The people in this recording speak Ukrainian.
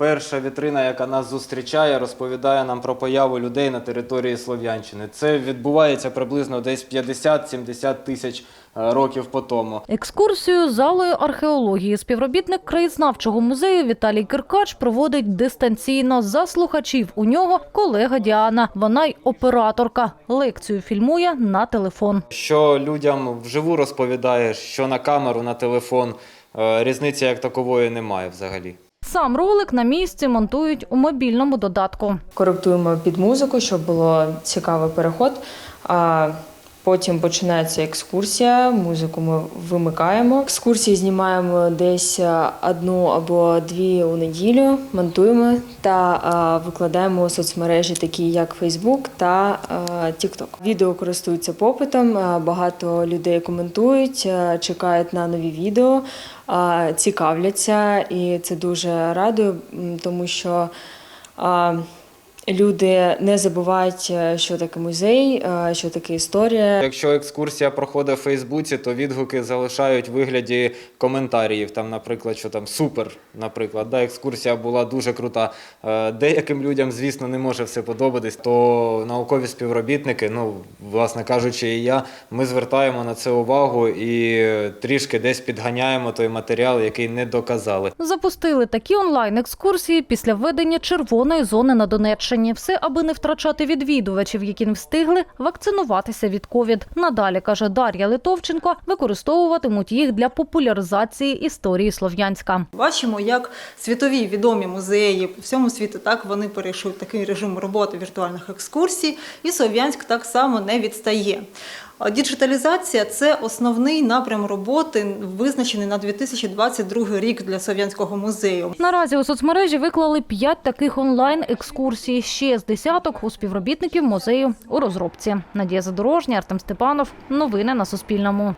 Перша вітрина, яка нас зустрічає, розповідає нам про появу людей на території Слов'янщини. Це відбувається приблизно десь 50-70 тисяч е, років по тому. Екскурсію залою археології співробітник краєзнавчого музею Віталій Киркач проводить дистанційно за слухачів. У нього колега Діана. Вона й операторка. Лекцію фільмує на телефон. Що людям вживу розповідаєш, що на камеру, на телефон, е, різниці як такової немає взагалі. Сам ролик на місці монтують у мобільному додатку. коректуємо під музику, щоб було цікавий переход. Потім починається екскурсія. Музику ми вимикаємо. Екскурсії знімаємо десь е, одну або дві у неділю, монтуємо та е, викладаємо у соцмережі, такі як Facebook та е, TikTok. Відео користуються попитом. Багато людей коментують, чекають на нові відео, цікавляться, і це дуже радує, тому що. Люди не забувають, е, що таке музей, е, що таке історія. Якщо екскурсія проходить в Фейсбуці, то відгуки залишають в вигляді коментарів. Там, наприклад, що там супер, наприклад, да, екскурсія була дуже крута. Е, Деяким людям, звісно, не може все подобатись. То наукові співробітники, ну, власне кажучи, і я, ми звертаємо на це увагу і трішки десь підганяємо той матеріал, який не доказали. Запустили такі онлайн-екскурсії після введення червоної зони на Донеччині. Все, аби не втрачати відвідувачів, які не встигли вакцинуватися від ковід. Надалі каже Дар'я Литовченко, використовуватимуть їх для популяризації історії Слов'янська. Бачимо, як світові відомі музеї по всьому світу так вони перейшли такий режим роботи віртуальних екскурсій, і Слов'янськ так само не відстає. Діджиталізація це основний напрям роботи, визначений на 2022 рік для Слов'янського музею. Наразі у соцмережі виклали п'ять таких онлайн-екскурсій. Ще з десяток у співробітників музею у розробці. Надія Задорожня, Артем Степанов. Новини на Суспільному.